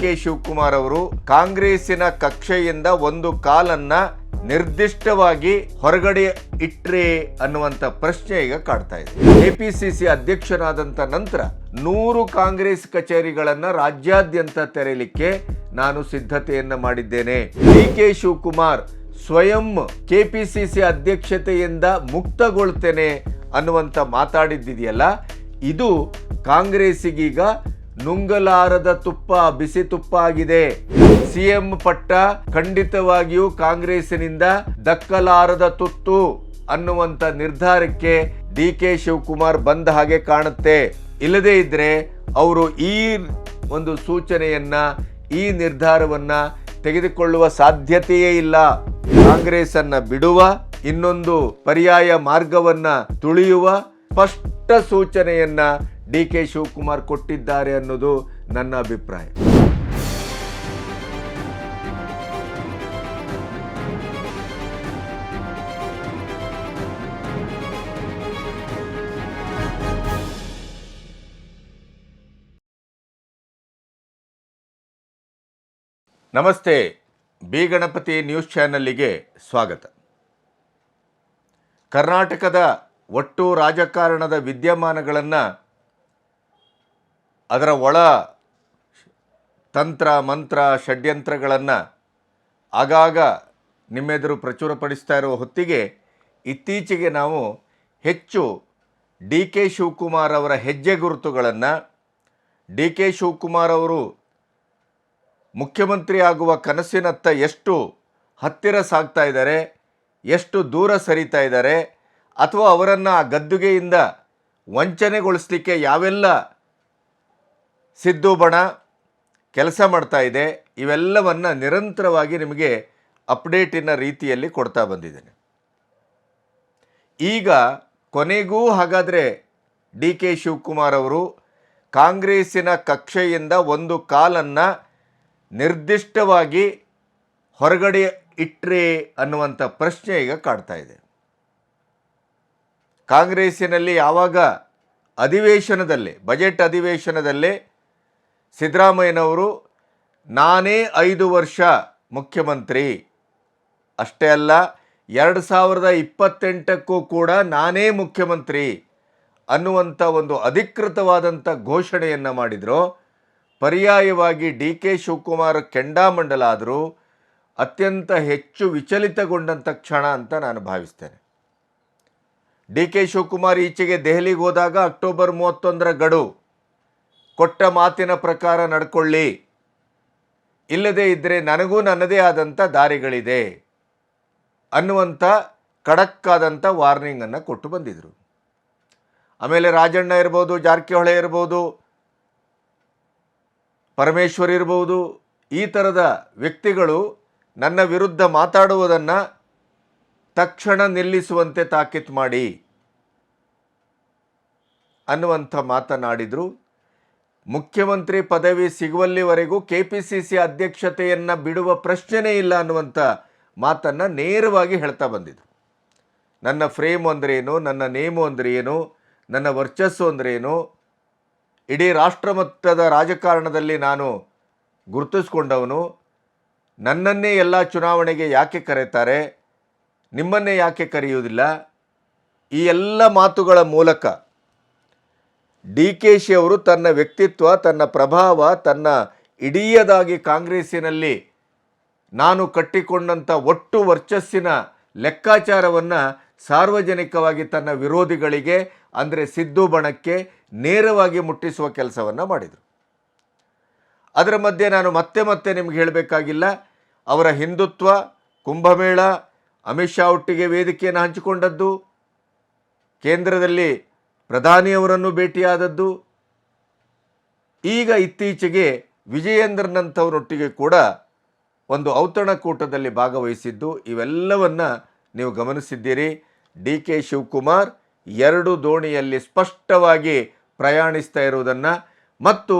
K Shivakumar ಅವರು ಕಾಂಗ್ರೆಸ್ಸಿನ ಕಕ್ಷೆಯಿಂದ ಒಂದು ಕಾಲನ್ನ ನಿರ್ದಿಷ್ಟವಾಗಿ ಹೊರಗಡೆ ಇಟ್ರೆ ಅನ್ನುವಂತ ಪ್ರಶ್ನೆ ಈಗ ಕಾಡ್ತಾ ಇದೆ. ಎಪಿಸಿಸಿ ಅಧ್ಯಕ್ಷನಾದಂಥ ನಂತರ ನೂರು ಕಾಂಗ್ರೆಸ್ ಕಚೇರಿಗಳನ್ನ ರಾಜ್ಯಾದ್ಯಂತ ತೆರೆಯಲಿಕ್ಕೆ ನಾನು ಸಿದ್ಧತೆಯನ್ನ ಮಾಡಿದ್ದೇನೆ. ಡಿ ಕೆ ಶಿವಕುಮಾರ್ ಸ್ವಯಂ ಕೆಪಿಸಿಸಿ ಅಧ್ಯಕ್ಷತೆಯಿಂದ ಮುಕ್ತಗೊಳ್ತೇನೆ ಅನ್ನುವಂತ ಮಾತಾಡಿದ್ದಿದೆಯಲ್ಲ, ಇದು ಕಾಂಗ್ರೆಸ್ಸಿಗೀಗ ನುಂಗಲಾರದ ತುಪ್ಪ, ಬಿಸಿ ತುಪ್ಪ ಆಗಿದೆ ಸಿಎಂ ಪಟ್ಟ ಖಂಡಿತವಾಗಿಯೂ ಕಾಂಗ್ರೆಸ್ಸಿನಿಂದ ದಕ್ಕಲಾರದ ತುತ್ತು ಅನ್ನುವಂತ ನಿರ್ಧಾರಕ್ಕೆ ಡಿ ಕೆ ಶಿವಕುಮಾರ್ ಬಂದ ಹಾಗೆ ಕಾಣುತ್ತೆ. ಇಲ್ಲದೇ ಇದ್ದರೆ ಅವರು ಈ ಒಂದು ಸೂಚನೆಯನ್ನ, ಈ ನಿರ್ಧಾರವನ್ನ ತೆಗೆದುಕೊಳ್ಳುವ ಸಾಧ್ಯತೆಯೇ ಇಲ್ಲ. ಕಾಂಗ್ರೆಸ್ ಅನ್ನ ಬಿಡುವ, ಇನ್ನೊಂದು ಪರ್ಯಾಯ ಮಾರ್ಗವನ್ನ ತುಳಿಯುವ ಸ್ಪಷ್ಟ ಸೂಚನೆಯನ್ನ ಡಿ ಕೆ ಶಿವಕುಮಾರ್ ಕೊಟ್ಟಿದ್ದಾರೆ ಅನ್ನೋದು ನನ್ನ ಅಭಿಪ್ರಾಯ. ನಮಸ್ತೆ, ಬಿ ಗಣಪತಿ ನ್ಯೂಸ್ ಚಾನಲ್ಲಿಗೆ ಸ್ವಾಗತ. ಕರ್ನಾಟಕದ ಒಟ್ಟು ರಾಜಕಾರಣದ ವಿದ್ಯಮಾನಗಳನ್ನು ಅದರ ಒಳ ತಂತ್ರ, ಮಂತ್ರ, ಷಡ್ಯಂತ್ರಗಳನ್ನು ಆಗಾಗ ನಿಮ್ಮೆದುರು ಪ್ರಚುರಪಡಿಸ್ತಾ ಇರುವ ಹೊತ್ತಿಗೆ ಇತ್ತೀಚೆಗೆ ನಾವು ಹೆಚ್ಚು ಡಿ ಕೆ ಶಿವಕುಮಾರ್ ಅವರ ಹೆಜ್ಜೆ ಗುರುತುಗಳನ್ನು, ಡಿ ಕೆ ಶಿವಕುಮಾರ್ ಅವರು ಮುಖ್ಯಮಂತ್ರಿ ಆಗುವ ಕನಸಿನತ್ತ ಎಷ್ಟು ಹತ್ತಿರ ಸಾಗ್ತಾ ಇದ್ದಾರೆ, ಎಷ್ಟು ದೂರ ಸರಿತಾ ಇದ್ದಾರೆ, ಅಥವಾ ಅವರನ್ನು ಆ ಗದ್ದುಗೆಯಿಂದ ವಂಚನೆಗೊಳಿಸಲಿಕ್ಕೆ ಯಾವೆಲ್ಲ ಸಿದ್ದು ಬಣ ಕೆಲಸ ಮಾಡ್ತಾ ಇದೆ. ಇವೆಲ್ಲವನ್ನು ನಿರಂತರವಾಗಿ ನಿಮಗೆ ಅಪ್ಡೇಟಿನ ರೀತಿಯಲ್ಲಿ ಕೊಡ್ತಾ ಬಂದಿದ್ದೇನೆ. ಈಗ ಕೊನೆಗೂ ಹಾಗಾದರೆ ಡಿ ಕೆ ಶಿವಕುಮಾರ್ ಅವರು ಕಾಂಗ್ರೆಸ್ಸಿನ ಕಕ್ಷೆಯಿಂದ ಒಂದು ಕಾಲನ್ನು ನಿರ್ದಿಷ್ಟವಾಗಿ ಹೊರಗಡೆ ಇಟ್ಟರೆ ಅನ್ನುವಂಥ ಪ್ರಶ್ನೆ ಈಗ ಕಾಡ್ತಾ ಇದೆ. ಕಾಂಗ್ರೆಸ್ಸಿನಲ್ಲಿ ಯಾವಾಗ ಅಧಿವೇಶನದಲ್ಲಿ, ಬಜೆಟ್ ಅಧಿವೇಶನದಲ್ಲೇ ಸಿದ್ದರಾಮಯ್ಯನವರು ನಾನೇ ಐದು ವರ್ಷ ಮುಖ್ಯಮಂತ್ರಿ. ಅಷ್ಟೇ ಅಲ್ಲ, ಎರಡು ಸಾವಿರದ ಇಪ್ಪತ್ತೆಂಟಕ್ಕೂ ಕೂಡ ನಾನೇ ಮುಖ್ಯಮಂತ್ರಿ ಅನ್ನುವಂಥ ಒಂದು ಅಧಿಕೃತವಾದಂಥ ಘೋಷಣೆಯನ್ನು ಮಾಡಿದರು. ಪರ್ಯಾಯವಾಗಿ ಡಿ ಕೆ ಶಿವಕುಮಾರ್ ಕೆಂಡಾಮಂಡಲ ಆದರೂ ಅತ್ಯಂತ ಹೆಚ್ಚು ವಿಚಲಿತಗೊಂಡಂಥ ಕ್ಷಣ ಅಂತ ನಾನು ಭಾವಿಸ್ತೇನೆ. ಡಿ ಕೆ ಶಿವಕುಮಾರ್ ಈಚೆಗೆ ದೆಹಲಿಗೆ ಹೋದಾಗ ಅಕ್ಟೋಬರ್ ಮೂವತ್ತೊಂದರ ಗಡು ಕೊಟ್ಟ ಮಾತಿನ ಪ್ರಕಾರ ನಡ್ಕೊಳ್ಳಿ. ಇಲ್ಲದೇ ಇದ್ದರೆ ನನಗೂ ನನ್ನದೇ ಆದಂಥ ದಾರಿಗಳಿದೆ ಅನ್ನುವಂಥ ಖಡಕ್ಕಾದಂಥ ವಾರ್ನಿಂಗನ್ನು ಕೊಟ್ಟು ಬಂದಿದ್ದರು ಆಮೇಲೆ ರಾಜಣ್ಣ ಇರ್ಬೋದು, ಜಾರಕಿಹೊಳೆ ಇರ್ಬೋದು, ಪರಮೇಶ್ವರ್ ಇರ್ಬೋದು, ಈ ಥರದ ವ್ಯಕ್ತಿಗಳು ನನ್ನ ವಿರುದ್ಧ ಮಾತಾಡುವುದನ್ನು ತಕ್ಷಣ ನಿಲ್ಲಿಸುವಂತೆ ತಾಕೀತು ಮಾಡಿ ಅನ್ನುವಂಥ ಮಾತನಾಡಿದರು. ಮುಖ್ಯಮಂತ್ರಿ ಪದವಿ ಸಿಗುವಲ್ಲಿವರೆಗೂ ಕೆ ಪಿ ಸಿ ಸಿ ಅಧ್ಯಕ್ಷತೆಯನ್ನು ಬಿಡುವ ಪ್ರಶ್ನೆನೇ ಇಲ್ಲ ಅನ್ನುವಂಥ ಮಾತನ್ನು ನೇರವಾಗಿ ಹೇಳ್ತಾ ಬಂದಿದ್ರು. ನನ್ನ ಫ್ರೇಮ್ ಅಂದರೆ ಏನು? ನನ್ನ ನೇಮು ಅಂದರೆ ಏನು? ನನ್ನ ವರ್ಚಸ್ಸು ಅಂದರೆ ಏನು? ಇಡೀ ರಾಷ್ಟ್ರಮಟ್ಟದ ರಾಜಕಾರಣದಲ್ಲಿ ನಾನು ಗುರುತಿಸ್ಕೊಂಡವನು. ನನ್ನನ್ನೇ ಎಲ್ಲ ಚುನಾವಣೆಗೆ ಯಾಕೆ ಕರೆತಾರೆ? ನಿಮ್ಮನ್ನೇ ಯಾಕೆ ಕರೆಯುವುದಿಲ್ಲ? ಈ ಎಲ್ಲ ಮಾತುಗಳ ಮೂಲಕ ಡಿ ಕೆ ಶಿ ಅವರು ತನ್ನ ವ್ಯಕ್ತಿತ್ವ, ತನ್ನ ಪ್ರಭಾವ, ತನ್ನ ಇಡೀಯದಾಗಿ ಕಾಂಗ್ರೆಸ್ಸಿನಲ್ಲಿ ನಾನು ಕಟ್ಟಿಕೊಂಡಂಥ ಒಟ್ಟು ವರ್ಚಸ್ಸಿನ ಲೆಕ್ಕಾಚಾರವನ್ನು ಸಾರ್ವಜನಿಕವಾಗಿ ತನ್ನ ವಿರೋಧಿಗಳಿಗೆ, ಅಂದರೆ ಸಿದ್ದು ಬಣಕ್ಕೆ ನೇರವಾಗಿ ಮುಟ್ಟಿಸುವ ಕೆಲಸವನ್ನು ಮಾಡಿದರು. ಅದರ ಮಧ್ಯೆ ನಾನು ಮತ್ತೆ ಮತ್ತೆ ನಿಮ್ಗೆ ಹೇಳಬೇಕಾಗಿಲ್ಲ, ಅವರ ಹಿಂದುತ್ವ, ಕುಂಭಮೇಳ, ಅಮಿತ್ ಶಾ ಒಟ್ಟಿಗೆ ವೇದಿಕೆಯನ್ನು ಹಂಚಿಕೊಂಡದ್ದು, ಕೇಂದ್ರದಲ್ಲಿ ಪ್ರಧಾನಿಯವರನ್ನು ಭೇಟಿಯಾದದ್ದು. ಈಗ ಇತ್ತೀಚೆಗೆ ವಿಜಯೇಂದ್ರನಂಥವರೊಟ್ಟಿಗೆ ಕೂಡ ಒಂದು ಔತಣಕೂಟದಲ್ಲಿ ಭಾಗವಹಿಸಿದ್ದು. ಇವೆಲ್ಲವನ್ನು ನೀವು ಗಮನಿಸಿದ್ದೀರಿ. ಡಿ ಕೆ ಶಿವಕುಮಾರ್ ಎರಡು ದೋಣಿಯಲ್ಲಿ ಸ್ಪಷ್ಟವಾಗಿ ಪ್ರಯಾಣಿಸ್ತಾ ಇರುವುದನ್ನು ಮತ್ತು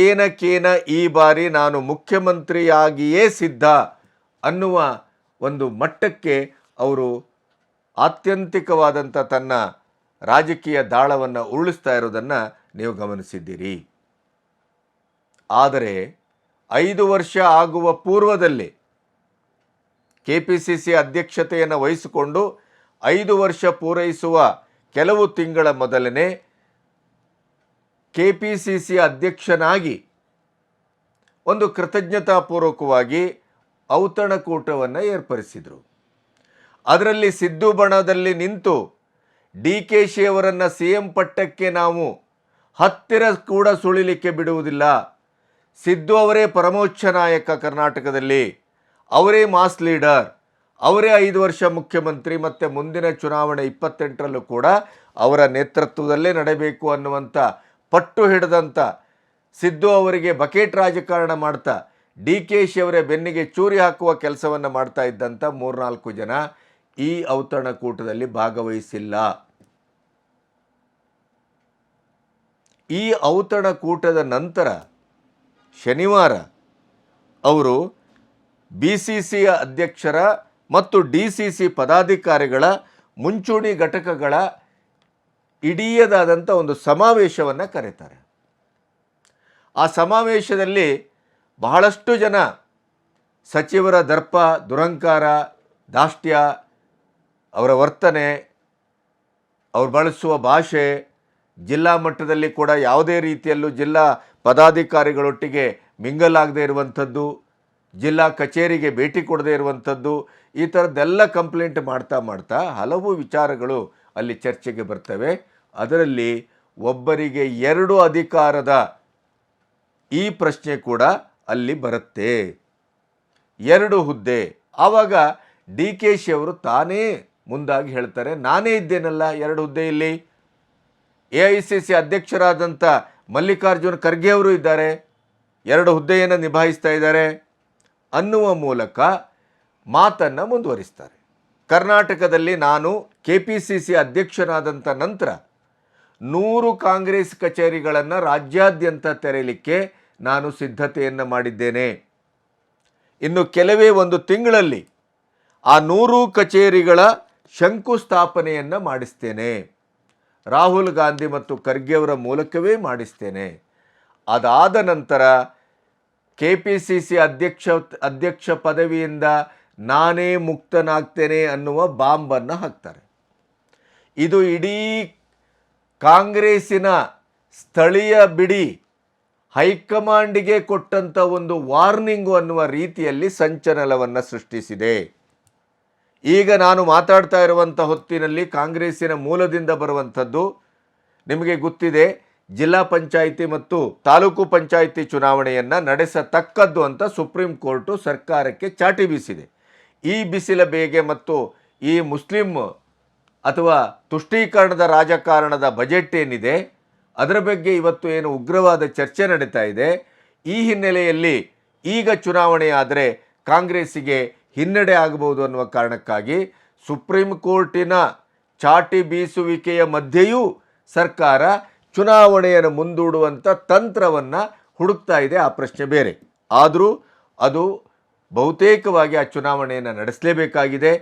ಏನಕ್ಕೇನ ಈ ಬಾರಿ ನಾನು ಮುಖ್ಯಮಂತ್ರಿಯಾಗಿಯೇ ಸಿದ್ಧ ಅನ್ನುವ ಒಂದು ಮಟ್ಟಕ್ಕೆ ಅವರು ಆತ್ಯಂತಿಕವಾದಂಥ ತನ್ನ ರಾಜಕೀಯ ದಾಳವನ್ನು ಉರುಳಿಸ್ತಾ ಇರೋದನ್ನು ನೀವು ಗಮನಿಸಿದ್ದೀರಿ. ಆದರೆ ಐದು ವರ್ಷ ಆಗುವ ಪೂರ್ವದಲ್ಲಿ ಕೆ ಪಿ ಸಿ ಸಿ ಅಧ್ಯಕ್ಷತೆಯನ್ನು ವಹಿಸಿಕೊಂಡು ಐದು ವರ್ಷ ಪೂರೈಸುವ ಕೆಲವು ತಿಂಗಳ ಮೊದಲನೇ ಕೆ ಪಿ ಸಿ ಸಿ ಅಧ್ಯಕ್ಷನಾಗಿ ಒಂದು ಕೃತಜ್ಞತಾಪೂರ್ವಕವಾಗಿ ಔತಣಕೂಟವನ್ನು ಏರ್ಪಡಿಸಿದರು. ಅದರಲ್ಲಿ ಸಿದ್ದು ಬಣದಲ್ಲಿ ನಿಂತು ಡಿ ಕೆ ಶಿ ಅವರನ್ನು ಸಿ ಎಂ ಪಟ್ಟಕ್ಕೆ ನಾವು ಹತ್ತಿರ ಕೂಡ ಸುಳಿಲಿಕ್ಕೆ ಬಿಡುವುದಿಲ್ಲ. ಸಿದ್ದು ಅವರೇ ಪರಮೋಚ್ಚ ನಾಯಕ ಕರ್ನಾಟಕದಲ್ಲಿ. ಅವರೇ ಮಾಸ್ ಲೀಡರ್. ಅವರೇ ಐದು ವರ್ಷ ಮುಖ್ಯಮಂತ್ರಿ ಮತ್ತು ಮುಂದಿನ ಚುನಾವಣೆ ಇಪ್ಪತ್ತೆಂಟರಲ್ಲೂ ಕೂಡ ಅವರ ನೇತೃತ್ವದಲ್ಲೇ ನಡೆಯಬೇಕು ಅನ್ನುವಂಥ ಪಟ್ಟು ಹಿಡಿದಂಥ ಸಿದ್ದು ಅವರಿಗೆ ಬಕೆಟ್ ರಾಜಕಾರಣ ಮಾಡ್ತಾ ಡಿ ಕೆ ಶಿ ಅವರೇ ಬೆನ್ನಿಗೆ ಚೂರಿ ಹಾಕುವ ಕೆಲಸವನ್ನು ಮಾಡ್ತಾ ಇದ್ದಂಥ ಮೂರ್ನಾಲ್ಕು ಜನ. ಈ ಔತಣಕೂಟದಲ್ಲಿ ಭಾಗವಹಿಸಿಲ್ಲ. ಈ ಔತಣಕೂಟದ ನಂತರ ಶನಿವಾರ ಅವರು ಬಿ ಸಿ ಸಿ ಅಧ್ಯಕ್ಷರ ಮತ್ತು ಡಿ ಸಿ ಸಿ ಪದಾಧಿಕಾರಿಗಳ ಮುಂಚೂಣಿ ಘಟಕಗಳ ಇಡೀಯದಾದಂಥ ಒಂದು ಸಮಾವೇಶವನ್ನು ಕರೀತಾರೆ. ಆ ಸಮಾವೇಶದಲ್ಲಿ ಬಹಳಷ್ಟು ಜನ ಸಚಿವರ ದರ್ಪ, ದುರಂಕಾರ ದಾಷ್ಟ್ಯ ಅವರ ವರ್ತನೆ, ಅವ್ರು ಬಳಸುವ ಭಾಷೆ ಜಿಲ್ಲಾ ಮಟ್ಟದಲ್ಲಿ ಕೂಡ ಯಾವುದೇ ರೀತಿಯಲ್ಲೂ ಜಿಲ್ಲಾ ಪದಾಧಿಕಾರಿಗಳೊಟ್ಟಿಗೆ ಮಿಂಗಲಾಗದೇ ಇರುವಂಥದ್ದು, ಜಿಲ್ಲಾ ಕಚೇರಿಗೆ ಭೇಟಿ ಕೊಡದೇ ಇರುವಂಥದ್ದು, ಈ ಥರದ್ದೆಲ್ಲ ಕಂಪ್ಲೇಂಟ್ ಮಾಡ್ತಾ ಮಾಡ್ತಾ ಹಲವು ವಿಚಾರಗಳು ಅಲ್ಲಿ ಚರ್ಚೆಗೆ ಬರ್ತವೆ. ಅದರಲ್ಲಿ ಒಬ್ಬರಿಗೆ ಎರಡು ಅಧಿಕಾರದ ಈ ಪ್ರಶ್ನೆ ಕೂಡ ಅಲ್ಲಿ ಬರುತ್ತೆ. ಎರಡು ಹುದ್ದೆ. ಆವಾಗ ಡಿ ಕೆ ಶಿ ಅವರು ತಾನೇ ಮುಂದಾಗಿ ಹೇಳ್ತಾರೆ, ನಾನೇ ಇದ್ದೇನಲ್ಲ, ಎರಡು ಹುದ್ದೆಯಲ್ಲಿ ಎ ಐ ಸಿ ಸಿ ಅಧ್ಯಕ್ಷರಾದಂಥ ಮಲ್ಲಿಕಾರ್ಜುನ್ ಖರ್ಗೆ ಅವರು ಇದ್ದಾರೆ, ಎರಡು ಹುದ್ದೆಯನ್ನು ನಿಭಾಯಿಸ್ತಾ ಇದ್ದಾರೆ. ಅನ್ನುವ ಮೂಲಕ ಮಾತನ್ನು ಮುಂದುವರಿಸ್ತಾರೆ. ಕರ್ನಾಟಕದಲ್ಲಿ ನಾನು ಕೆ ಪಿ ಸಿ ಸಿ ಅಧ್ಯಕ್ಷನಾದಂಥ ನಂತರ ನೂರು ಕಾಂಗ್ರೆಸ್ ಕಚೇರಿಗಳನ್ನು ರಾಜ್ಯಾದ್ಯಂತ ತೆರೆಯಲಿಕ್ಕೆ ನಾನು ಸಿದ್ಧತೆಯನ್ನು ಮಾಡಿದ್ದೇನೆ. ಇನ್ನು ಕೆಲವೇ ಒಂದು ತಿಂಗಳಲ್ಲಿ ಆ ನೂರು ಕಚೇರಿಗಳ ಶಂಕುಸ್ಥಾಪನೆಯನ್ನು ಮಾಡಿಸ್ತೇನೆ. ರಾಹುಲ್ ಗಾಂಧಿ ಮತ್ತು ಖರ್ಗೆಯವರ ಮೂಲಕವೇ ಮಾಡಿಸ್ತೇನೆ. ಅದಾದ ನಂತರ ಕೆ ಪಿ ಸಿ ಸಿ ಅಧ್ಯಕ್ಷ ಅಧ್ಯಕ್ಷ ಪದವಿಯಿಂದ ನಾನೇ ಮುಕ್ತನಾಗ್ತೇನೆ ಅನ್ನುವ ಬಾಂಬನ್ನು ಹಾಕ್ತಾರೆ. ಇದು ಇಡೀ ಕಾಂಗ್ರೆಸ್ಸಿನ ಸ್ಥಳೀಯ ಬಿಡಿ, ಹೈಕಮಾಂಡಿಗೆ ಕೊಟ್ಟಂಥ ಒಂದು ವಾರ್ನಿಂಗು ಅನ್ನುವ ರೀತಿಯಲ್ಲಿ ಸಂಚಲನವನ್ನು ಸೃಷ್ಟಿಸಿದೆ. ಈಗ ನಾನು ಮಾತಾಡ್ತಾ ಇರುವಂಥ ಹೊತ್ತಿನಲ್ಲಿ ಕಾಂಗ್ರೆಸ್ಸಿನ ಮೂಲದಿಂದ ಬರುವಂಥದ್ದು ನಿಮಗೆ ಗೊತ್ತಿದೆ, ಜಿಲ್ಲಾ ಪಂಚಾಯಿತಿ ಮತ್ತು ತಾಲೂಕು ಪಂಚಾಯಿತಿ ಚುನಾವಣೆಯನ್ನು ನಡೆಸತಕ್ಕದ್ದು ಅಂತ ಸುಪ್ರೀಂ ಕೋರ್ಟು ಸರ್ಕಾರಕ್ಕೆ ಚಾಟಿ ಬೀಸಿದೆ. ಈ ಬಿಸಿಲ ಬೇಗೆ ಮತ್ತು ಈ ಮುಸ್ಲಿಂ ಅಥವಾ ತುಷ್ಟೀಕರಣದ ರಾಜಕಾರಣದ ಬಜೆಟ್ ಏನಿದೆ, ಅದರ ಬಗ್ಗೆ ಇವತ್ತು ಏನು ಉಗ್ರವಾದ ಚರ್ಚೆ ನಡೀತಾ ಇದೆ, ಈ ಹಿನ್ನೆಲೆಯಲ್ಲಿ ಈಗ ಚುನಾವಣೆ ಆದರೆ ಕಾಂಗ್ರೆಸ್ಸಿಗೆ ಹಿನ್ನಡೆ ಆಗಬಹುದು ಅನ್ನುವ ಕಾರಣಕ್ಕಾಗಿ ಸುಪ್ರೀಂ ಕೋರ್ಟಿನ ಚಾಟಿ ಬೀಸುವಿಕೆಯ ಮಧ್ಯೆಯೂ ಸರ್ಕಾರ ಚುನಾವಣೆಯನ್ನು ಮುಂದೂಡುವಂಥ ತಂತ್ರವನ್ನು ಹುಡುಕ್ತಾ ಇದೆ. ಆ ಪ್ರಶ್ನೆ ಬೇರೆ. ಆದರೂ ಅದು ಬಹುತೇಕವಾಗಿ ಆ ಚುನಾವಣೆಯನ್ನು ನಡೆಸಲೇಬೇಕಾಗಿದೆ.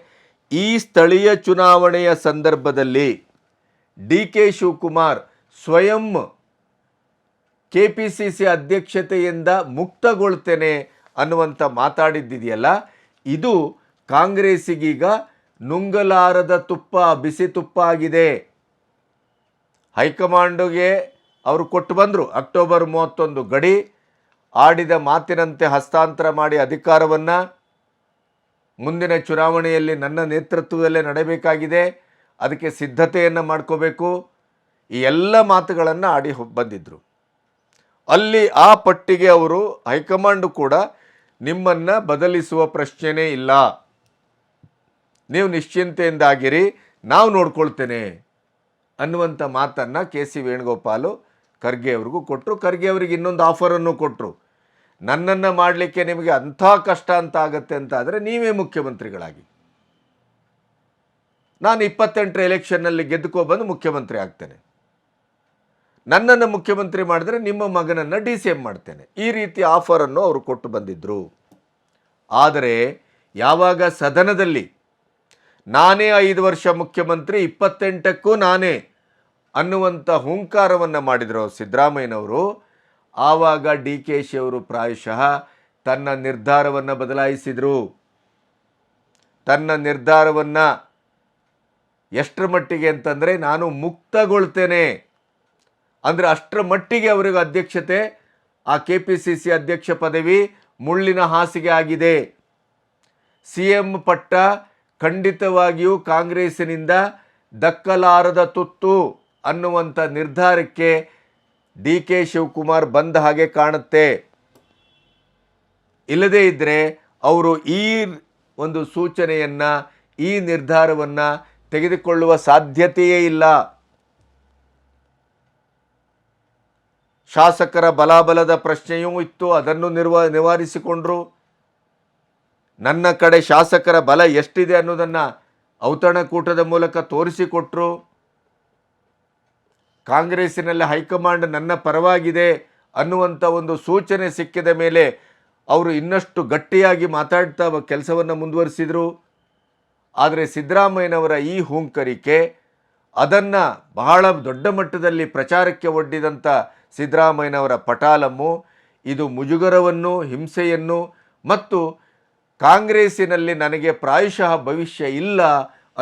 ಈ ಸ್ಥಳೀಯ ಚುನಾವಣೆಯ ಸಂದರ್ಭದಲ್ಲಿ ಡಿ ಕೆ ಶಿವಕುಮಾರ್ ಸ್ವಯಂ ಕೆ ಪಿ ಸಿ ಸಿ ಅಧ್ಯಕ್ಷತೆಯಿಂದ ಮುಕ್ತಗೊಳ್ತೇನೆ ಅನ್ನುವಂಥ ಮಾತಾಡಿದ್ದಿದೆಯಲ್ಲ? ಇದು ಕಾಂಗ್ರೆಸ್ಸಿಗೀಗ ನುಂಗಲಾರದ ತುಪ್ಪ, ಬಿಸಿ ತುಪ್ಪ ಆಗಿದೆ. ಹೈಕಮಾಂಡ್ಗೆ ಅವರು ಕೊಟ್ಟು ಬಂದರು. ಅಕ್ಟೋಬರ್ ಮೂವತ್ತೊಂದು ಗಡಿ ಆಡಿದ ಮಾತಿನಂತೆ ಹಸ್ತಾಂತರ ಮಾಡಿ ಅಧಿಕಾರವನ್ನು ಮುಂದಿನ ಚುನಾವಣೆಯಲ್ಲಿ ನನ್ನ ನೇತೃತ್ವದಲ್ಲೇ ನಡೆಯಬೇಕಾಗಿದೆ. ಅದಕ್ಕೆ ಸಿದ್ಧತೆಯನ್ನು ಮಾಡ್ಕೋಬೇಕು. ಈ ಎಲ್ಲ ಮಾತುಗಳನ್ನು ಆಡಿ ಬಂದಿದ್ದರು ಅಲ್ಲಿ ಆ ಪಟ್ಟಿಗೆ ಅವರು ಹೈಕಮಾಂಡು ಕೂಡ ನಿಮ್ಮನ್ನು ಬದಲಿಸುವ ಪ್ರಶ್ನೆನೇ ಇಲ್ಲ. ನೀವು ನಿಶ್ಚಿಂತೆಯಿಂದಾಗಿರಿ, ನಾವು ನೋಡ್ಕೊಳ್ತೇನೆ ಅನ್ನುವಂಥ ಮಾತನ್ನು ಕೆ ಸಿ ವೇಣುಗೋಪಾಲು ಖರ್ಗೆ ಅವ್ರಿಗೂ ಕೊಟ್ಟರು ಖರ್ಗೆ ಅವರಿಗೆ ಇನ್ನೊಂದು ಆಫರನ್ನು ಕೊಟ್ಟರು ನನ್ನನ್ನು ಮಾಡಲಿಕ್ಕೆ ನಿಮಗೆ ಅಂಥ ಕಷ್ಟ ಅಂತ ಆಗತ್ತೆ ಅಂತ ಆದರೆ ನೀವೇ ಮುಖ್ಯಮಂತ್ರಿಗಳಾಗಿ. ನಾನು ಇಪ್ಪತ್ತೆಂಟರ ಎಲೆಕ್ಷನ್ನಲ್ಲಿ ಗೆದ್ದುಕೊಬಂದು ಮುಖ್ಯಮಂತ್ರಿ ಆಗ್ತೇನೆ. ನನ್ನನ್ನು ಮುಖ್ಯಮಂತ್ರಿ ಮಾಡಿದರೆ ನಿಮ್ಮ ಮಗನನ್ನು ಡಿ ಸಿ ಎಂ ಮಾಡ್ತೇನೆ. ಈ ರೀತಿ ಆಫರನ್ನು ಅವರು ಕೊಟ್ಟು ಬಂದಿದ್ದರು ಆದರೆ ಯಾವಾಗ ಸದನದಲ್ಲಿ ನಾನೇ ಐದು ವರ್ಷ ಮುಖ್ಯಮಂತ್ರಿ, ಇಪ್ಪತ್ತೆಂಟಕ್ಕೂ ನಾನೇ ಅನ್ನುವಂಥ ಹುಂಕಾರವನ್ನು ಮಾಡಿದರು ಸಿದ್ದರಾಮಯ್ಯನವರು, ಆವಾಗ ಡಿ ಕೆ ಶಿ ಅವರು ಪ್ರಾಯಶಃ ತನ್ನ ನಿರ್ಧಾರವನ್ನು ಬದಲಾಯಿಸಿದರು. ತನ್ನ ನಿರ್ಧಾರವನ್ನು ಎಷ್ಟರ ಮಟ್ಟಿಗೆ ಅಂತಂದರೆ ನಾನು ಮುಕ್ತಗೊಳ್ತೇನೆ. ಅಂದರೆ ಅಷ್ಟರ ಮಟ್ಟಿಗೆ ಅವರಿಗೆ ಅಧ್ಯಕ್ಷತೆ, ಆ ಕೆ ಪಿ ಸಿ ಸಿ ಅಧ್ಯಕ್ಷ ಪದವಿ ಮುಳ್ಳಿನ ಹಾಸಿಗೆ ಆಗಿದೆ. ಸಿ ಎಂ ಪಟ್ಟ ಖಂಡಿತವಾಗಿಯೂ ಕಾಂಗ್ರೆಸ್ಸಿನಿಂದ ದಕ್ಕಲಾರದ ತುತ್ತು ಅನ್ನುವಂಥ ನಿರ್ಧಾರಕ್ಕೆ ಡಿ ಕೆ ಶಿವಕುಮಾರ್ ಬಂದ ಹಾಗೆ ಕಾಣುತ್ತೆ. ಇಲ್ಲದೇ ಇದ್ದರೆ ಅವರು ಈ ಒಂದು ಸೂಚನೆಯನ್ನು, ಈ ನಿರ್ಧಾರವನ್ನು ತೆಗೆದುಕೊಳ್ಳುವ ಸಾಧ್ಯತೆಯೇ ಇಲ್ಲ. ಶಾಸಕರ ಬಲಾಬಲದ ಪ್ರಶ್ನೆಯೂ ಇತ್ತು, ಅದನ್ನು ನಿರ್ವ, ನಿವಾರಿಸಿಕೊಂಡರು. ನನ್ನ ಕಡೆ ಶಾಸಕರ ಬಲ ಎಷ್ಟಿದೆ ಅನ್ನೋದನ್ನು ಔತಣಕೂಟದ ಮೂಲಕ ತೋರಿಸಿಕೊಟ್ರು. ಕಾಂಗ್ರೆಸ್ಸಿನಲ್ಲಿ ಹೈಕಮಾಂಡ್ ನನ್ನ ಪರವಾಗಿದೆ ಅನ್ನುವಂಥ ಒಂದು ಸೂಚನೆ ಸಿಕ್ಕಿದ ಮೇಲೆ ಅವರು ಇನ್ನಷ್ಟು ಗಟ್ಟಿಯಾಗಿ ಮಾತಾಡ್ತಾ ಕೆಲಸವನ್ನು ಮುಂದುವರಿಸಿದರು. ಆದರೆ ಸಿದ್ದರಾಮಯ್ಯನವರ ಈ ಹೂಂಕರಿಕೆ ಅದನ್ನು ಬಹಳ ದೊಡ್ಡ ಮಟ್ಟದಲ್ಲಿ ಪ್ರಚಾರಕ್ಕೆ ಒಡ್ಡಿದಂಥ ಸಿದ್ದರಾಮಯ್ಯನವರ ಪಟಾಲಮ್ಮು, ಇದು ಮುಜುಗರವನ್ನು, ಹಿಂಸೆಯನ್ನು ಮತ್ತು ಕಾಂಗ್ರೆಸ್ಸಿನಲ್ಲಿ ನನಗೆ ಪ್ರಾಯಶಃ ಭವಿಷ್ಯ ಇಲ್ಲ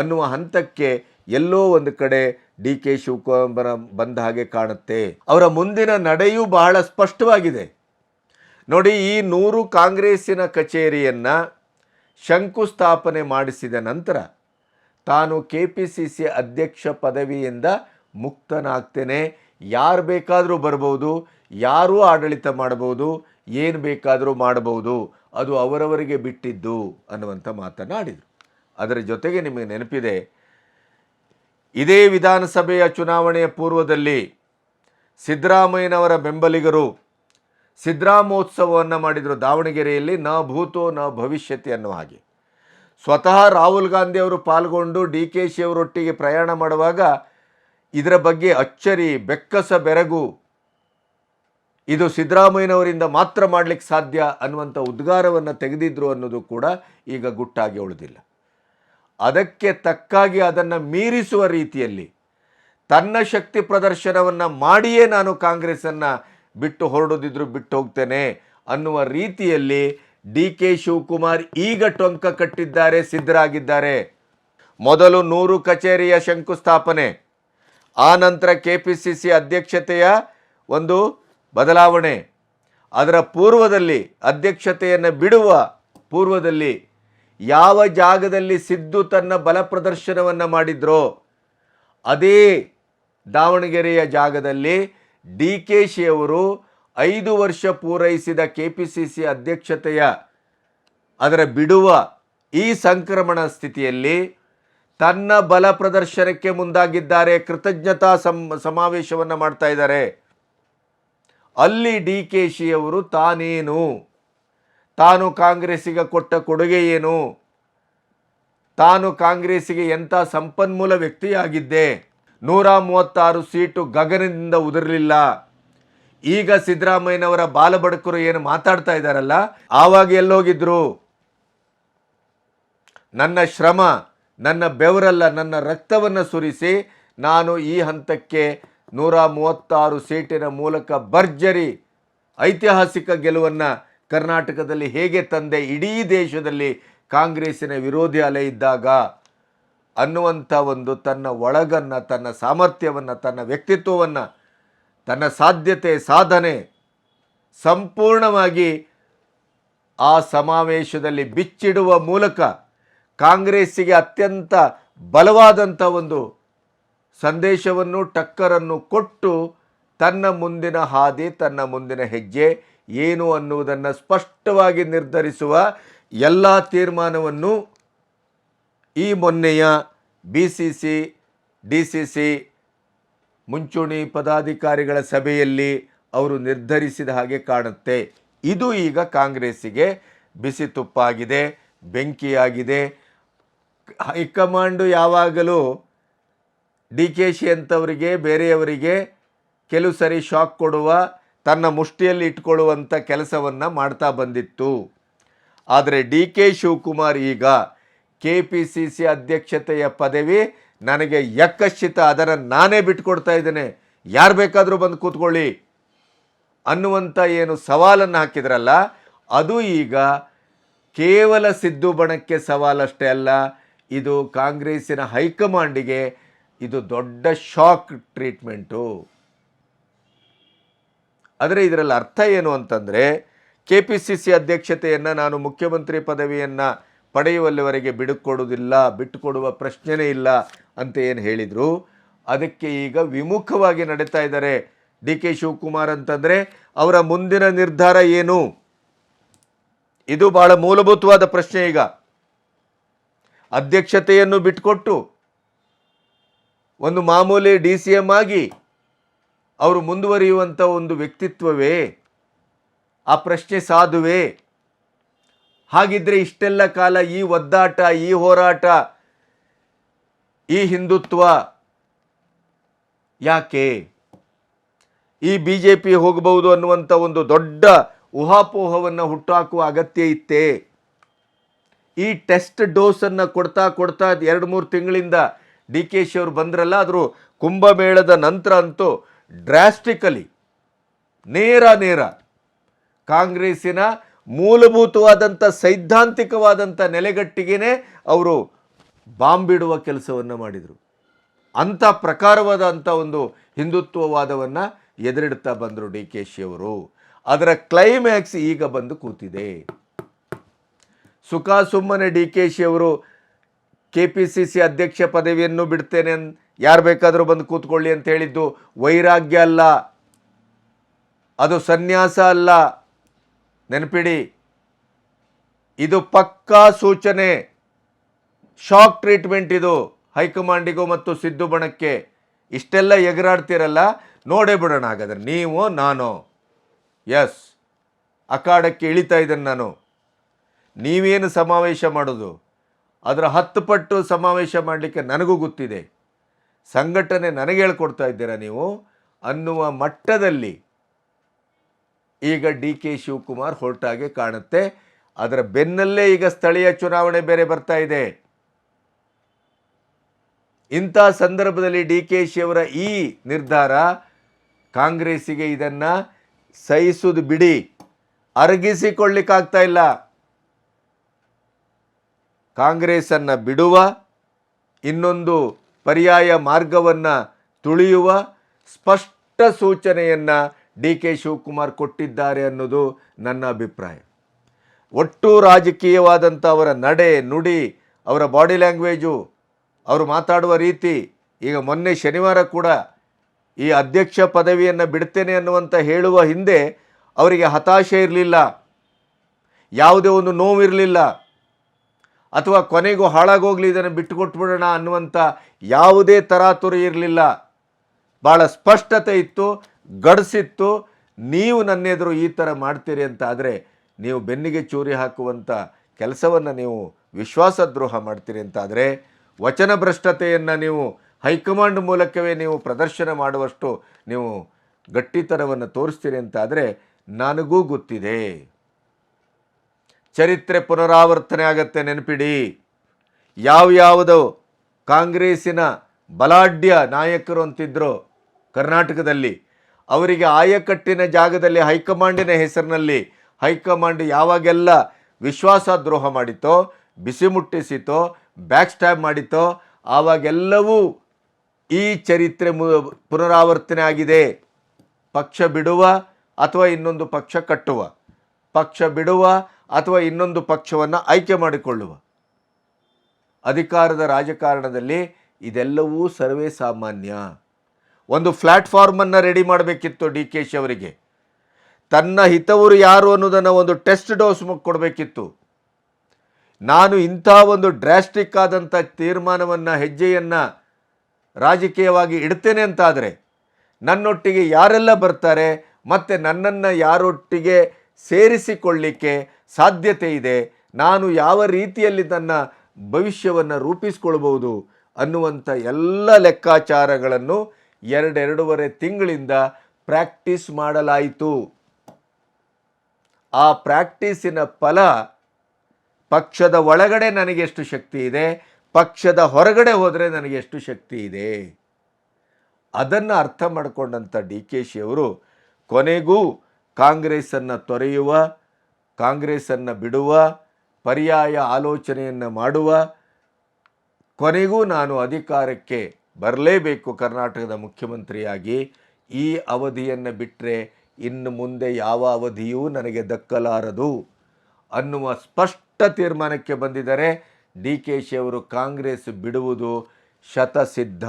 ಅನ್ನುವ ಹಂತಕ್ಕೆ ಎಲ್ಲೋ ಒಂದು ಕಡೆ ಡಿ ಕೆ ಶಿವಕುಮಾರ ಬಂದ ಹಾಗೆ ಕಾಣುತ್ತೆ. ಅವರ ಮುಂದಿನ ನಡೆಯೂ ಬಹಳ ಸ್ಪಷ್ಟವಾಗಿದೆ. ನೋಡಿ, ಈ ನೂರು ಕಾಂಗ್ರೆಸ್ಸಿನ ಕಚೇರಿಯನ್ನು ಶಂಕುಸ್ಥಾಪನೆ ಮಾಡಿಸಿದ ನಂತರ ತಾನು ಕೆ ಪಿ ಸಿ ಸಿ ಅಧ್ಯಕ್ಷ ಪದವಿಯಿಂದ ಮುಕ್ತನಾಗ್ತೇನೆ. ಯಾರು ಬೇಕಾದರೂ ಬರಬಹುದು ಯಾರೂ ಆಡಳಿತ ಮಾಡ್ಬೋದು ಏನು ಬೇಕಾದರೂ ಮಾಡಬಹುದು, ಅದು ಅವರವರಿಗೆ ಬಿಟ್ಟಿದ್ದು ಅನ್ನುವಂಥ ಮಾತನ್ನು ಆಡಿದರು ಅದರ ಜೊತೆಗೆ ನಿಮಗೆ ನೆನಪಿದೆ, ಇದೇ ವಿಧಾನಸಭೆಯ ಚುನಾವಣೆಯ ಪೂರ್ವದಲ್ಲಿ ಸಿದ್ದರಾಮಯ್ಯನವರ ಬೆಂಬಲಿಗರು ಸಿದ್ದರಾಮೋತ್ಸವವನ್ನು ಮಾಡಿದರು ದಾವಣಗೆರೆಯಲ್ಲಿ, ನ ಭೂತೋ ನ ಭವಿಷ್ಯತಿ ಅನ್ನುವ ಹಾಗೆ. ಸ್ವತಃ ರಾಹುಲ್ ಗಾಂಧಿ ಅವರು ಪಾಲ್ಗೊಂಡು ಡಿ ಕೆ ಶಿ ಅವರೊಟ್ಟಿಗೆ ಪ್ರಯಾಣ ಮಾಡುವಾಗ ಇದರ ಬಗ್ಗೆ ಅಚ್ಚರಿ, ಬೆಕ್ಕಸ, ಬೆರಗು. ಇದು ಸಿದ್ದರಾಮಯ್ಯನವರಿಂದ ಮಾತ್ರ ಮಾಡಲಿಕ್ಕೆ ಸಾಧ್ಯ ಅನ್ನುವಂಥ ಉದ್ಗಾರವನ್ನು ತೆಗೆದಿದ್ರು ಅನ್ನೋದು ಕೂಡ ಈಗ ಗುಟ್ಟಾಗಿ ಉಳಿದಿಲ್ಲ. ಅದಕ್ಕೆ ತಕ್ಕಾಗಿ ಅದನ್ನು ಮೀರಿಸುವ ರೀತಿಯಲ್ಲಿ ತನ್ನ ಶಕ್ತಿ ಪ್ರದರ್ಶನವನ್ನು ಮಾಡಿಯೇ ನಾನು ಕಾಂಗ್ರೆಸ್ಸನ್ನು ಬಿಟ್ಟು ಹೊರಡೋದಿದ್ರು ಬಿಟ್ಟು ಹೋಗ್ತೇನೆ ಅನ್ನುವ ರೀತಿಯಲ್ಲಿ ಡಿ ಕೆ ಶಿವಕುಮಾರ್ ಈಗ ಟೊಂಕ ಕಟ್ಟಿದ್ದಾರೆ, ಸಿದ್ಧರಾಗಿದ್ದಾರೆ. ಮೊದಲು ನೂರು ಕಚೇರಿಯ ಶಂಕುಸ್ಥಾಪನೆ. ಆ ನಂತರ ಕೆ ಪಿ ಸಿ ಸಿ ಅಧ್ಯಕ್ಷತೆಯ ಒಂದು ಬದಲಾವಣೆ. ಅದರ ಪೂರ್ವದಲ್ಲಿ ಅಧ್ಯಕ್ಷತೆಯನ್ನು ಬಿಡುವ ಪೂರ್ವದಲ್ಲಿ ಯಾವ ಜಾಗದಲ್ಲಿ ಸಿದ್ದು ತನ್ನ ಬಲ ಪ್ರದರ್ಶನವನ್ನು ಮಾಡಿದ್ರೋ, ಅದೇ ದಾವಣಗೆರೆಯ ಜಾಗದಲ್ಲಿ ಡಿ ಕೆ ಶಿಯವರು ಐದು ವರ್ಷ ಪೂರೈಸಿದ ಕೆ ಪಿ ಸಿ ಸಿ ಅಧ್ಯಕ್ಷತೆಯ ಅದರ ಬಿಡುವ ಈ ಸಂಕ್ರಮಣ ಸ್ಥಿತಿಯಲ್ಲಿ ತನ್ನ ಬಲ ಪ್ರದರ್ಶನಕ್ಕೆ ಮುಂದಾಗಿದ್ದಾರೆ, ಕೃತಜ್ಞತಾ ಸಂ ಸಮಾವೇಶವನ್ನು ಮಾಡ್ತಾ ಇದ್ದಾರೆ. ಅಲ್ಲಿ ಡಿ ಕೆ ಶಿಯವರು ತಾನೇನು? ತಾನು ಕಾಂಗ್ರೆಸ್ಸಿಗೆ ಕೊಟ್ಟ ಕೊಡುಗೆ ಏನು? ತಾನು ಕಾಂಗ್ರೆಸ್ಸಿಗೆ ಎಂಥ ಸಂಪನ್ಮೂಲ ವ್ಯಕ್ತಿಯಾಗಿದ್ದೆ? ನೂರ ಮೂವತ್ತಾರು ಸೀಟು ಗಗನದಿಂದ ಉದುರಲಿಲ್ಲ. ಈಗ ಸಿದ್ದರಾಮಯ್ಯನವರ ಬಾಲಬಡಕರು ಏನು ಮಾತಾಡ್ತಾ ಇದ್ದಾರಲ್ಲ, ಆವಾಗ ಎಲ್ಲೋಗಿದ್ರು? ನನ್ನ ಶ್ರಮ ನನ್ನ ಬೆವರಲ್ಲ, ನನ್ನ ರಕ್ತವನ್ನು ಸುರಿಸಿ ನಾನು ಈ ಹಂತಕ್ಕೆ ನೂರ ಮೂವತ್ತಾರು ಸೀಟಿನ ಮೂಲಕ ಭರ್ಜರಿ ಐತಿಹಾಸಿಕ ಗೆಲುವನ್ನು ಕರ್ನಾಟಕದಲ್ಲಿ ಹೇಗೆ ತಂದೆ ಇಡೀ ದೇಶದಲ್ಲಿ ಕಾಂಗ್ರೆಸ್ಸಿನ ವಿರೋಧಿ ಅಲೆ ಇದ್ದಾಗ ಅನ್ನುವಂಥ ಒಂದು ತನ್ನ ಒಳಗನ್ನು, ತನ್ನ ಸಾಮರ್ಥ್ಯವನ್ನು, ತನ್ನ ವ್ಯಕ್ತಿತ್ವವನ್ನು, ತನ್ನ ಸಾಧ್ಯತೆ, ಸಾಧನೆ ಸಂಪೂರ್ಣವಾಗಿ ಆ ಸಮಾವೇಶದಲ್ಲಿ ಬಿಚ್ಚಿಡುವ ಮೂಲಕ ಕಾಂಗ್ರೆಸ್ಸಿಗೆ ಅತ್ಯಂತ ಬಲವಾದಂಥ ಒಂದು ಸಂದೇಶವನ್ನು, ಟಕ್ಕರನ್ನು ಕೊಟ್ಟು ತನ್ನ ಮುಂದಿನ ಹಾದಿ, ತನ್ನ ಮುಂದಿನ ಹೆಜ್ಜೆ ಏನು ಅನ್ನುವುದನ್ನು ಸ್ಪಷ್ಟವಾಗಿ ನಿರ್ಧರಿಸುವ ಎಲ್ಲ ತೀರ್ಮಾನವನ್ನು ಈ ಮೊನ್ನೆಯ B C C, D C C ಮುಂಚೂಣಿ ಪದಾಧಿಕಾರಿಗಳ ಸಭೆಯಲ್ಲಿ ಅವರು ನಿರ್ಧರಿಸಿದ ಹಾಗೆ ಕಾಣುತ್ತೆ. ಇದು ಈಗ ಕಾಂಗ್ರೆಸ್ಸಿಗೆ ಬಿಸಿ ತುಪ್ಪಾಗಿದೆ, ಬೆಂಕಿಯಾಗಿದೆ. ಹೈಕಮಾಂಡು ಯಾವಾಗಲೂ ಡಿ ಕೆ ಶಿ ಅಂಥವರಿಗೆ ಬೇರೆಯವರಿಗೆ ಕೆಲವು ಸರಿ ಶಾಕ್ ಕೊಡುವ, ತನ್ನ ಮುಷ್ಟಿಯಲ್ಲಿ ಇಟ್ಕೊಳ್ಳುವಂಥ ಕೆಲಸವನ್ನು ಮಾಡ್ತಾ ಬಂದಿತ್ತು. ಆದರೆ ಡಿ ಕೆ ಶಿವಕುಮಾರ್ ಈಗ ಕೆ ಪಿ ಸಿ ಸಿ ಅಧ್ಯಕ್ಷತೆಯ ಪದವಿ ನನಗೆ ಯಕ್ಕಶ್ಚಿತ ಅದನ್ನು ನಾನೇ ಬಿಟ್ಕೊಡ್ತಾ ಇದ್ದೇನೆ. ಯಾರು ಬೇಕಾದರೂ ಬಂದು ಕೂತ್ಕೊಳ್ಳಿ ಅನ್ನುವಂಥ ಏನು ಸವಾಲನ್ನು ಹಾಕಿದ್ರಲ್ಲ, ಅದು ಈಗ ಕೇವಲ ಸಿದ್ದು ಬಣಕ್ಕೆ ಸವಾಲಷ್ಟೇ ಅಲ್ಲ ಇದು ಕಾಂಗ್ರೆಸ್ಸಿನ ಹೈಕಮಾಂಡಿಗೆ ಇದು ದೊಡ್ಡ ಶಾಕ್ ಟ್ರೀಟ್ಮೆಂಟು. ಆದರೆ ಇದರಲ್ಲಿ ಅರ್ಥ ಏನು ಅಂತಂದರೆ ಕೆ ಪಿ ಸಿ ಸಿ ಅಧ್ಯಕ್ಷತೆಯನ್ನು ನಾನು ಮುಖ್ಯಮಂತ್ರಿ ಪದವಿಯನ್ನು ಪಡೆಯುವಲ್ಲಿವರೆಗೆ ಬಿಡುಕೊಡುವುದಿಲ್ಲ, ಬಿಟ್ಟುಕೊಡುವ ಪ್ರಶ್ನೆನೇ ಇಲ್ಲ ಅಂತ ಏನು ಹೇಳಿದರು. ಅದಕ್ಕೆ ಈಗ ವಿಮುಖವಾಗಿ ನಡೀತಾ ಇದ್ದಾರೆ ಡಿ ಕೆ ಶಿವಕುಮಾರ್ ಅಂತಂದರೆ, ಅವರ ಮುಂದಿನ ನಿರ್ಧಾರ ಏನು? ಇದು ಬಹಳ ಮೂಲಭೂತವಾದ ಪ್ರಶ್ನೆ ಈಗ. ಅಧ್ಯಕ್ಷತೆಯನ್ನು ಬಿಟ್ಕೊಟ್ಟು ಒಂದು ಮಾಮೂಲಿ ಡಿ ಸಿ ಎಂ ಆಗಿ ಅವರು ಮುಂದುವರಿಯುವಂಥ ಒಂದು ವ್ಯಕ್ತಿತ್ವವೇ, ಆ ಪ್ರಶ್ನೆ ಸಾಧುವೆ? ಹಾಗಿದ್ರೆ ಇಷ್ಟೆಲ್ಲ ಕಾಲ ಈ ಒದ್ದಾಟ, ಈ ಹೋರಾಟ, ಈ ಹಿಂದುತ್ವ ಯಾಕೆ? ಈ ಬಿ ಜೆ ಪಿ ಹೋಗಬಹುದು ಅನ್ನುವಂಥ ಒಂದು ದೊಡ್ಡ ಊಹಾಪೋಹವನ್ನು ಹುಟ್ಟುಹಾಕುವ ಅಗತ್ಯ ಇತ್ತೇ? ಈ ಟೆಸ್ಟ್ ಡೋಸನ್ನು ಕೊಡ್ತಾ ಕೊಡ್ತಾ ಎರಡು ಮೂರು ತಿಂಗಳಿಂದ ಡಿ ಕೆ ಶಿ ಅವರು ಬಂದ್ರಲ್ಲ, ಆದರೂ ಕುಂಭಮೇಳದ ನಂತರ ಅಂತೂ ಡ್ರಾಸ್ಟಿಕಲಿ ನೇರ ನೇರ ಕಾಂಗ್ರೆಸ್ಸಿನ ಮೂಲಭೂತವಾದಂಥ ಸೈದ್ಧಾಂತಿಕವಾದಂಥ ನೆಲೆಗಟ್ಟಿಗೆ ಅವರು ಬಾಂಬಿಡುವ ಕೆಲಸವನ್ನು ಮಾಡಿದರು. ಅಂಥ ಪ್ರಕಾರವಾದಂಥ ಒಂದು ಹಿಂದುತ್ವವಾದವನ್ನು ಎದುರಿಡ್ತಾ ಬಂದರು ಡಿ ಕೆ ಶಿ ಅವರು. ಅದರ ಕ್ಲೈಮ್ಯಾಕ್ಸ್ ಈಗ ಬಂದು ಕೂತಿದೆ. ಸುಖ ಸುಮ್ಮನೆ ಡಿ ಕೆ ಶಿ ಅವರು ಕೆ ಪಿ ಸಿ ಸಿ ಅಧ್ಯಕ್ಷ ಪದವಿಯನ್ನು ಬಿಡ್ತೇನೆ ಯಾರು ಬೇಕಾದರೂ ಬಂದು ಕೂತ್ಕೊಳ್ಳಿ ಅಂತ ಹೇಳಿದ್ದು ವೈರಾಗ್ಯ ಅಲ್ಲ. ಅದು ಸನ್ಯಾಸ ಅಲ್ಲ. ನೆನಪಿಡಿ. ಇದು ಪಕ್ಕಾ ಸೂಚನೆ. ಶಾಕ್ ಟ್ರೀಟ್ಮೆಂಟ್ ಇದು ಹೈಕಮಾಂಡಿಗೂ ಮತ್ತು ಸಿದ್ದು ಬಣಕ್ಕೆ. ಇಷ್ಟೆಲ್ಲ ಎಗರಾಡ್ತಿರಲ್ಲ, ನೋಡೇ ಬಿಡೋಣ ಹಾಗಾದ್ರೆ. ನೀವು, ನಾನು. ಎಸ್. ಅಖಾಡಕ್ಕೆ ಇಳಿತಾ ಇದ್ದೇನೆ ನಾನು. ನೀವೇನು ಸಮಾವೇಶ ಮಾಡೋದು? ಅದರ ಹತ್ತು ಪಟ್ಟು ಸಮಾವೇಶ ಮಾಡಲಿಕ್ಕೆ ನನಗೂ ಗೊತ್ತಿದೆ. ಸಂಘಟನೆ ನನಗೆ ಹೇಳ್ಕೊಡ್ತಾ ಇದ್ದೀರಾ ನೀವು? ಅನ್ನುವ ಮಟ್ಟದಲ್ಲಿ ಈಗ ಡಿ ಕೆ ಶಿವಕುಮಾರ್ ಹೊರಟಾಗೆ ಕಾಣುತ್ತೆ. ಅದರ ಬೆನ್ನಲ್ಲೇ ಈಗ ಸ್ಥಳೀಯ ಚುನಾವಣೆ ಬೇರೆ ಬರ್ತಾ ಇದೆ. ಇಂಥ ಸಂದರ್ಭದಲ್ಲಿ ಡಿ ಕೆ ಶಿಯವರ ಈ ನಿರ್ಧಾರ, ಕಾಂಗ್ರೆಸ್ಸಿಗೆ ಇದನ್ನು ಸಹಿಸೋದು ಬಿಡಿ, ಅರಗಿಸಿಕೊಳ್ಳಿಕ್ಕಾಗ್ತಾ ಇಲ್ಲ. ಕಾಂಗ್ರೆಸ್ಸನ್ನು ಬಿಡುವ, ಇನ್ನೊಂದು ಪರ್ಯಾಯ ಮಾರ್ಗವನ್ನು ತುಳಿಯುವ ಸ್ಪಷ್ಟ ಸೂಚನೆಯನ್ನು ಡಿ ಕೆ ಶಿವಕುಮಾರ್ ಕೊಟ್ಟಿದ್ದಾರೆ ಅನ್ನೋದು ನನ್ನ ಅಭಿಪ್ರಾಯ. ಒಟ್ಟು ರಾಜಕೀಯವಾದಂಥ ಅವರ ನಡೆ, ನುಡಿ, ಅವರ ಬಾಡಿ ಲ್ಯಾಂಗ್ವೇಜು, ಅವರು ಮಾತಾಡುವ ರೀತಿ, ಈಗ ಮೊನ್ನೆ ಶನಿವಾರ ಕೂಡ ಈ ಅಧ್ಯಕ್ಷ ಪದವಿಯನ್ನು ಬಿಡ್ತೇನೆ ಅನ್ನುವಂಥ ಹೇಳುವ ಹಿಂದೆ ಅವರಿಗೆ ಹತಾಶೆ ಇರಲಿಲ್ಲ. ಯಾವುದೇ ಒಂದು ನೋವಿರಲಿಲ್ಲ. ಅಥವಾ ಕೊನೆಗೂ ಹಾಳಾಗೋಗ್ಲಿ, ಇದನ್ನು ಬಿಟ್ಟುಕೊಟ್ಬಿಡೋಣ ಅನ್ನುವಂಥ ಯಾವುದೇ ತರಾತುರಿ ಇರಲಿಲ್ಲ. ಭಾಳ ಸ್ಪಷ್ಟತೆ ಇತ್ತು, ಗಡಿಸಿತ್ತು. ನೀವು ನನ್ನೆದುರು ಈ ಥರ ಮಾಡ್ತೀರಿ ಅಂತ ಆದರೆ ನೀವು ಬೆನ್ನಿಗೆ ಚೂರಿ ಹಾಕುವಂಥ ಕೆಲಸವನ್ನು ನೀವು ವಿಶ್ವಾಸದ್ರೋಹ ಮಾಡ್ತೀರಿ ಅಂತ ಆದರೆ ವಚನ ಭ್ರಷ್ಟತೆಯನ್ನು ನೀವು ಹೈಕಮಾಂಡ್ ಮೂಲಕವೇ ನೀವು ಪ್ರದರ್ಶನ ಮಾಡುವಷ್ಟು ನೀವು ಗಟ್ಟಿತನವನ್ನು ತೋರಿಸ್ತೀರಿ ಅಂತ ಆದರೆ ನನಗೂ ಗೊತ್ತಿದೆ. ಚರಿತ್ರೆ ಪುನರಾವರ್ತನೆ ಆಗತ್ತೆ, ನೆನಪಿಡಿ. ಯಾವ್ಯಾವುದೋ ಕಾಂಗ್ರೆಸ್ಸಿನ ಬಲಾಢ್ಯ ನಾಯಕರು ಅಂತಿದ್ರು ಕರ್ನಾಟಕದಲ್ಲಿ. ಅವರಿಗೆ ಆಯಕಟ್ಟಿನ ಜಾಗದಲ್ಲಿ ಹೈಕಮಾಂಡಿನ ಹೆಸರಿನಲ್ಲಿ ಹೈಕಮಾಂಡ್ ಯಾವಾಗೆಲ್ಲ ವಿಶ್ವಾಸದ್ರೋಹ ಮಾಡಿತೋ ಬಿಸಿ ಮುಟ್ಟಿಸಿತೋ ಬ್ಯಾಕ್ ಸ್ಟ್ಯಾಬ್ ಮಾಡಿತೋ ಆವಾಗೆಲ್ಲವೂ ಈ ಚರಿತ್ರೆ ಪುನರಾವರ್ತನೆ ಆಗಿದೆ. ಪಕ್ಷ ಬಿಡುವ ಅಥವಾ ಇನ್ನೊಂದು ಪಕ್ಷ ಕಟ್ಟುವ. ಪಕ್ಷ ಬಿಡುವ ಅಥವಾ ಇನ್ನೊಂದು ಪಕ್ಷವನ್ನು ಆಯ್ಕೆ ಮಾಡಿಕೊಳ್ಳುವ. ಅಧಿಕಾರದ ರಾಜಕಾರಣದಲ್ಲಿ ಇದೆಲ್ಲವೂ ಸರ್ವೇ ಸಾಮಾನ್ಯ. ಒಂದು ಪ್ಲ್ಯಾಟ್ಫಾರ್ಮನ್ನು ರೆಡಿ ಮಾಡಬೇಕಿತ್ತು ಡಿ ಕೆ ಶಿ ಅವರಿಗೆ. ತನ್ನ ಹಿತವರು ಯಾರು ಅನ್ನೋದನ್ನು ಒಂದು ಟೆಸ್ಟ್ ಡೋಸ್ ಕೊಡಬೇಕಿತ್ತು. ನಾನು ಇಂಥ ಒಂದು ಡ್ರಾಸ್ಟಿಕ್ ಆದಂಥ ತೀರ್ಮಾನವನ್ನು, ಹೆಜ್ಜೆಯನ್ನು ರಾಜಕೀಯವಾಗಿ ಇಡ್ತೇನೆ ಅಂತಾದರೆ ನನ್ನೊಟ್ಟಿಗೆ ಯಾರೆಲ್ಲ ಬರ್ತಾರೆ ಮತ್ತು ನನ್ನನ್ನು ಯಾರೊಟ್ಟಿಗೆ ಸೇರಿಸಿಕೊಳ್ಳಿಕ್ಕೆ ಸಾಧ್ಯತೆ ಇದೆ. ನಾನು ಯಾವ ರೀತಿಯಲ್ಲಿ ನನ್ನ ಭವಿಷ್ಯವನ್ನು ರೂಪಿಸ್ಕೊಳ್ಬೋದು ಅನ್ನುವಂಥ ಎಲ್ಲ ಲೆಕ್ಕಾಚಾರಗಳನ್ನು ಎರಡೆರಡೂವರೆ ತಿಂಗಳಿಂದ ಪ್ರಾಕ್ಟೀಸ್ ಮಾಡಲಾಯಿತು. ಆ ಪ್ರಾಕ್ಟೀಸಿನ ಫಲ ಪಕ್ಷದ ಒಳಗಡೆ ನನಗೆ ಎಷ್ಟು ಶಕ್ತಿ ಇದೆ? ಪಕ್ಷದ ಹೊರಗಡೆ ಹೋದರೆ ನನಗೆ ಎಷ್ಟು ಶಕ್ತಿ ಇದೆ? ಅದನ್ನು ಅರ್ಥ ಮಾಡಿಕೊಂಡಂಥ ಡಿ ಕೆ ಶಿ ಅವರು ಕೊನೆಗೂ ಕಾಂಗ್ರೆಸ್ಸನ್ನು ತೊರೆಯುವ, ಕಾಂಗ್ರೆಸ್ಸನ್ನು ಬಿಡುವ, ಪರ್ಯಾಯ ಆಲೋಚನೆಯನ್ನು ಮಾಡುವ ಕೊನೆಗೂ ನಾನು ಅಧಿಕಾರಕ್ಕೆ ಬರಲೇಬೇಕು ಕರ್ನಾಟಕದ ಮುಖ್ಯಮಂತ್ರಿಯಾಗಿ. ಈ ಅವಧಿಯನ್ನು ಬಿಟ್ಟರೆ ಇನ್ನು ಮುಂದೆ ಯಾವ ಅವಧಿಯೂ ನನಗೆ ದಕ್ಕಲಾರದು ಅನ್ನುವ ಸ್ಪಷ್ಟ ತೀರ್ಮಾನಕ್ಕೆ ಬಂದಿದ್ದರೆ. ಡಿ ಕೆ ಶಿ ಅವರು ಕಾಂಗ್ರೆಸ್ ಬಿಡುವುದು ಶತಸಿದ್ಧ.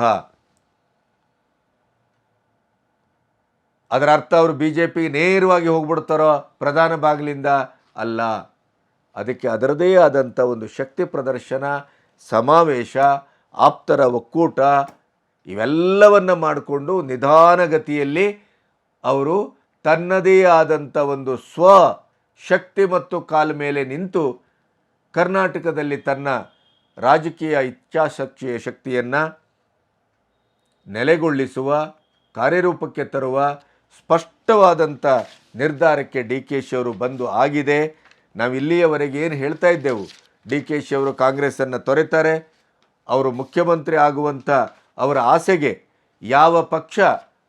ಅದರ ಅರ್ಥ ಅವರು ಬಿ ಜೆ ಪಿ ನೇರವಾಗಿ ಹೋಗ್ಬಿಡ್ತಾರೋ ಪ್ರಧಾನ ಬಾಗಿಲಿಂದ ಅಲ್ಲ. ಅದಕ್ಕೆ ಅದರದೇ ಆದಂಥ ಒಂದು ಶಕ್ತಿ ಪ್ರದರ್ಶನ, ಸಮಾವೇಶ, ಆಪ್ತರ ಒಕ್ಕೂಟ ಇವೆಲ್ಲವನ್ನು ಮಾಡಿಕೊಂಡು ನಿಧಾನಗತಿಯಲ್ಲಿ ಅವರು ತನ್ನದೇ ಆದಂಥ ಒಂದು ಸ್ವ ಶಕ್ತಿ ಮತ್ತು ಕಾಲ ಮೇಲೆ ನಿಂತು ಕರ್ನಾಟಕದಲ್ಲಿ ತನ್ನ ರಾಜಕೀಯ ಇಚ್ಛಾಶಕ್ತಿಯ ಶಕ್ತಿಯನ್ನು ನೆಲೆಗೊಳ್ಳಿಸುವ ಕಾರ್ಯರೂಪಕ್ಕೆ ತರುವ ಸ್ಪಷ್ಟವಾದಂಥ ನಿರ್ಧಾರಕ್ಕೆ ಡಿ ಕೆ ಶಿ ಅವರು ಬಂದು ಆಗಿದೆ. ನಾವು ಇಲ್ಲಿಯವರೆಗೆ ಏನು ಹೇಳ್ತಾ ಇದ್ದೆವು? ಡಿ ಕೆ ಶಿ ಅವರು ಕಾಂಗ್ರೆಸ್ಸನ್ನು ತೊರೆತಾರೆ. ಅವರು ಮುಖ್ಯಮಂತ್ರಿ ಆಗುವಂಥ ಅವರ ಆಸೆಗೆ ಯಾವ ಪಕ್ಷ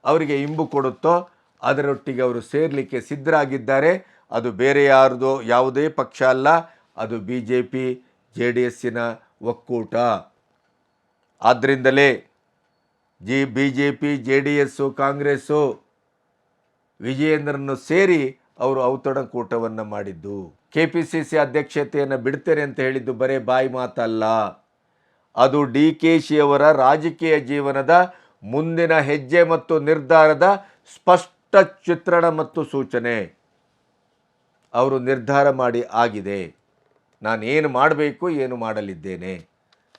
ಅವರಿಗೆ ಇಂಬು ಕೊಡುತ್ತೋ ಅದರೊಟ್ಟಿಗೆ ಅವರು ಸೇರಲಿಕ್ಕೆ ಸಿದ್ಧರಾಗಿದ್ದಾರೆ. ಅದು ಬೇರೆ ಯಾರ್ದೋ ಯಾವುದೇ ಪಕ್ಷ ಅಲ್ಲ, ಅದು B J P J D ಎಸ್ಸಿನ ಒಕ್ಕೂಟ. ಆದ್ದರಿಂದಲೇ G B J P J D S Congress ವಿಜಯೇಂದ್ರನ್ನು ಸೇರಿ ಅವರು ಔತಣಕೂಟವನ್ನು ಮಾಡಿದ್ದು. ಕೆ ಪಿ ಸಿ ಸಿ ಅಧ್ಯಕ್ಷತೆಯನ್ನು ಬಿಡ್ತೇನೆ ಅಂತ ಹೇಳಿದ್ದು ಬರೇ ಬಾಯಿ ಮಾತಲ್ಲ. ಅದು ಡಿ ಕೆ ಶಿಯವರ ರಾಜಕೀಯ ಜೀವನದ ಮುಂದಿನ ಹೆಜ್ಜೆ ಮತ್ತು ನಿರ್ಧಾರದ ಸ್ಪಷ್ಟ ಚಿತ್ರಣ ಮತ್ತು ಸೂಚನೆ. ಅವರು ನಿರ್ಧಾರ ಮಾಡಿ ಆಗಿದೆ. ನಾನು ಏನು ಮಾಡಬೇಕು, ಏನು ಮಾಡಲಿದ್ದೇನೆ.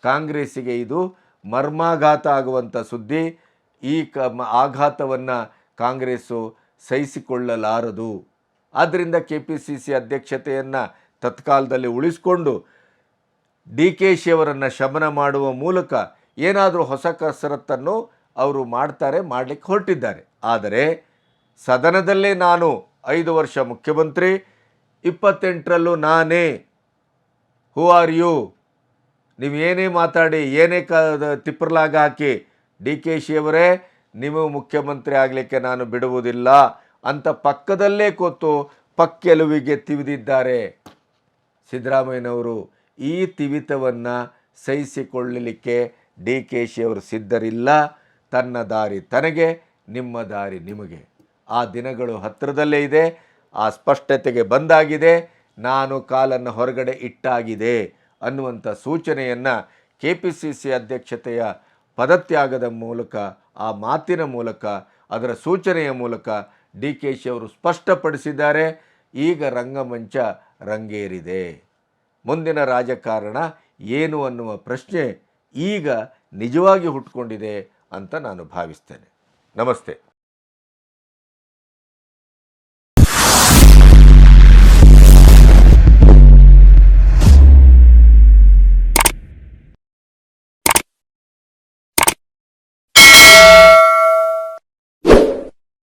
ಕಾಂಗ್ರೆಸ್ಸಿಗೆ ಇದು ಮರ್ಮಾಘಾತ ಆಗುವಂಥ ಸುದ್ದಿ. ಈ ಕ ಆಘಾತವನ್ನು ಕಾಂಗ್ರೆಸ್ಸು ಸಹಿಸಿಕೊಳ್ಳಲಾರದು. ಆದ್ದರಿಂದ ಕೆ ಪಿ ಸಿ ಸಿ ಅಧ್ಯಕ್ಷತೆಯನ್ನು ತತ್ಕಾಲದಲ್ಲಿ ಉಳಿಸಿಕೊಂಡು ಡಿ ಕೆ ಶಿಯವರನ್ನು ಶಮನ ಮಾಡುವ ಮೂಲಕ ಏನಾದರೂ ಹೊಸ ಕಸರತ್ತನ್ನು ಅವರು ಮಾಡ್ತಾರೆ, ಮಾಡಲಿಕ್ಕೆ ಹೊರಟಿದ್ದಾರೆ. ಆದರೆ ಸದನದಲ್ಲೇ ನಾನು ಐದು ವರ್ಷ ಮುಖ್ಯಮಂತ್ರಿ, ಇಪ್ಪತ್ತೆಂಟರಲ್ಲೂ ನಾನೇ. ಹೂ ಆರ್ ಯು ನೀವು ಏನೇ ಮಾತಾಡಿ, ಏನೇ ಕ ತಿಪ್ಪರ್ಲಾಗ ಹಾಕಿ, ಡಿ ಕೆ ಶಿಯವರೇ ನೀವು ಮುಖ್ಯಮಂತ್ರಿ ಆಗಲಿಕ್ಕೆ ನಾನು ಬಿಡುವುದಿಲ್ಲ ಅಂತ ಪಕ್ಕದಲ್ಲೇ ಕೂತು ಪಕ್ಕೆಲುವಿಗೆ ತಿವಿದಿದ್ದಾರೆ. ಸಿದ್ದರಾಮಯ್ಯನವರು ಈ ತಿವಿತವನ್ನು ಸಹಿಸಿಕೊಳ್ಳಲಿಕ್ಕೆ ಡಿ ಕೆ ಶಿಯವರು ಸಿದ್ಧರಿಲ್ಲ. ತನ್ನ ದಾರಿ ತನಗೆ, ನಿಮ್ಮ ದಾರಿ ನಿಮಗೆ. ಆ ದಿನಗಳು ಹತ್ತಿರದಲ್ಲೇ ಇದೆ, ಆ ಸ್ಪಷ್ಟತೆಗೆ ಬಂದಾಗಿದೆ, ನಾನು ಕಾಲನ್ನು ಹೊರಗಡೆ ಇಟ್ಟಾಗಿದೆ ಅನ್ನುವಂಥ ಸೂಚನೆಯನ್ನು ಕೆ ಪಿ ಸಿ ಸಿ ಅಧ್ಯಕ್ಷತೆಯ ಪದತ್ಯಾಗದ ಮೂಲಕ ಆ ಮಾತಿನ ಮೂಲಕ, ಅದರ ಸೂಚನೆಯ ಮೂಲಕ ಡಿ ಕೆ ಶಿ ಅವರು ಸ್ಪಷ್ಟಪಡಿಸಿದ್ದಾರೆ. ಈಗ ರಂಗಮಂಚ ರಂಗೇರಿದೆ. ಮುಂದಿನ ರಾಜಕಾರಣ ಏನು ಅನ್ನುವ ಪ್ರಶ್ನೆ ಈಗ ನಿಜವಾಗಿ ಹುಟ್ಕೊಂಡಿದೆ ಅಂತ ನಾನು ಭಾವಿಸ್ತೇನೆ. ನಮಸ್ತೆ.